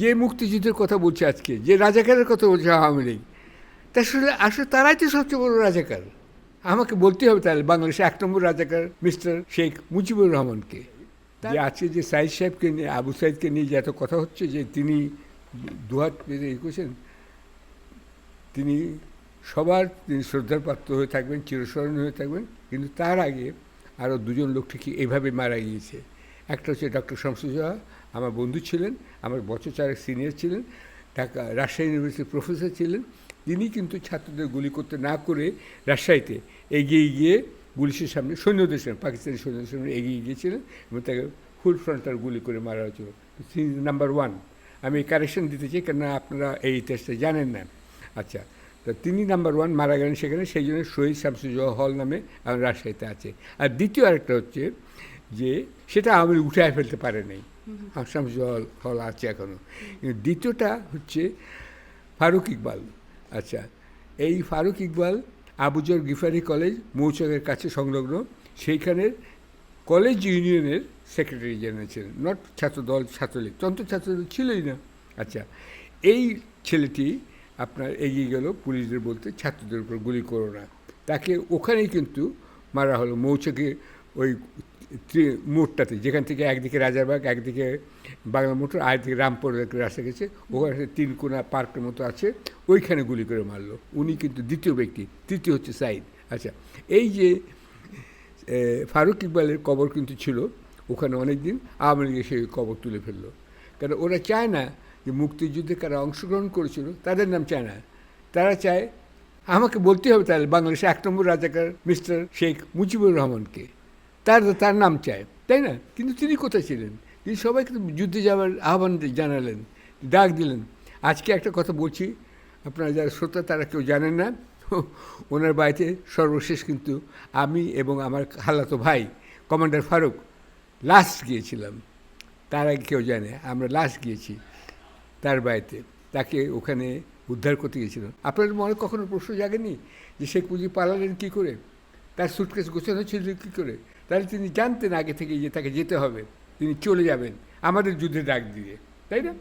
যে মুক্তিযুদ্ধের কথা বলছে আজকে, যে রাজাকারের কথা বলছে আওয়ামী লীগ, তা আসলে আসলে তারাই তো সবচেয়ে বড় রাজাকার। আমাকে বলতে হবে তাহলে বাংলাদেশে এক নম্বর রাজাকার মিস্টার শেখ মুজিবুর রহমানকে। যে আজকে যে সাইদ সাহেবকে নিয়ে, আবু সাইদকে নিয়ে যে এত কথা হচ্ছে, যে তিনি দুহাত পেতে এ করছেন, তিনি সবার, তিনি শ্রদ্ধার পাত্র হয়ে থাকবেন, চিরস্মরণীয় হয়ে থাকবেন, কিন্তু তার আগে আরও দুজন লোক ঠিকই এইভাবে মারা গিয়েছে। একটা হচ্ছে ডক্টর শামসুজ্জোহা আমার বন্ধু ছিলেন, আমার বছর চারেক সিনিয়র ছিলেন, ঢাকা, রাজশাহী ইউনিভার্সিটির প্রফেসর ছিলেন, তিনি কিন্তু ছাত্রদের গুলি করতে না করে রাজশাহীতে এগিয়ে গিয়ে পুলিশের সামনে, সৈন্যদের সামনে, পাকিস্তানি সৈন্যদের সামনে এগিয়ে গিয়েছিলেন এবং তাকে ফুল ফ্রন্টার গুলি করে মারা হয়েছিল। নাম্বার ওয়ান আমি কারেকশন দিতে চাই, কেননা আপনারা এই ইতিহাসটা জানেন না। আচ্ছা তো তিনি নাম্বার ওয়ান মারা গেলেন সেখানে, সেই জন্য শহীদ শামসুজ্জোহা হল নামে আমার রাজশাহীতে আছে। আর দ্বিতীয় আরেকটা হচ্ছে যে সেটা আমি উঠায় ফেলতে পারে নাই। শামসুজ্জোহা হল হল আছে এখনও কিন্তু দ্বিতীয়টা হচ্ছে ফারুক ইকবাল। আচ্ছা এই ফারুক ইকবাল আবুজর গিফারি কলেজ মৌচকের কাছে সংলগ্ন। সেইখানের কলেজ ইউনিয়নের সেক্রেটারি জেনারেল ছিলেন নট ছাত্রদল ছাত্রলীগ তন্ত্র ছাত্রদল ছিলই না। আচ্ছা এই ছেলেটি আপনার এগিয়ে গেল পুলিশদের বলতে ছাত্রদের উপর গুলি করো না। তাকে ওখানেই কিন্তু মারা হলো মৌচাকে ওই মোড়টাতে, যেখান থেকে একদিকে রাজারবাগ, একদিকে বাংলা মোটর, আর একদিকে রামপুর রাস্তা গেছে, ওখানে একটা তিনকোনা পার্কের মতো আছে, ওইখানে গুলি করে মারলো। উনি কিন্তু দ্বিতীয় ব্যক্তি, তৃতীয় হচ্ছে সাইদ। আচ্ছা এই যে ফারুক ইকবালের কবর কিন্তু ছিল ওখানে অনেক দিন আওয়ামী লীগ সেই কবর তুলে ফেলল। কারণ ওরা চায় না যে মুক্তিযুদ্ধে কারা অংশগ্রহণ করেছিল, তাদের নাম চায় না। তারা চায়, আমাকে বলতে হবে তাহলে বাংলাদেশে এক নম্বর রাজাকার মিস্টার শেখ মুজিবুর রহমানকে। তার তার নাম চায়। তাই না? কিন্তু তিনি কোথায় ছিলেন? তিনি সবাইকে যুদ্ধে যাওয়ার আহ্বান জানালেন, ডাক দিলেন। আজকে একটা কথা বলছি, আপনারা যারা শ্রোতা, তারা কেউ জানেন না। ওনার বাড়িতে সর্বশেষ কিন্তু আমি এবং আমার খালাতো ভাই, কমান্ডার ফারুক লাস্ট গিয়েছিলাম। তার আগে কেউ জানে, আমরা লাস্ট গিয়েছি তার বাড়িতে। তাকে ওখানে উদ্ধার করতে গিয়েছিলাম। আপনাদের মনে কখনো প্রশ্ন জাগেনি যে সে মুজিব পালালেন কী করে? তার সুটকেস গোছানো ছিল কী করে? তাহলে তিনি জানতেন আগে থেকে যে তাকে যেতে হবে। তিনি চলে যাবেন আমাদের যুদ্ধে ডাক দিয়ে। তাই না?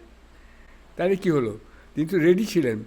তাহলে কী হলো? তিনি তো রেডি ছিলেন।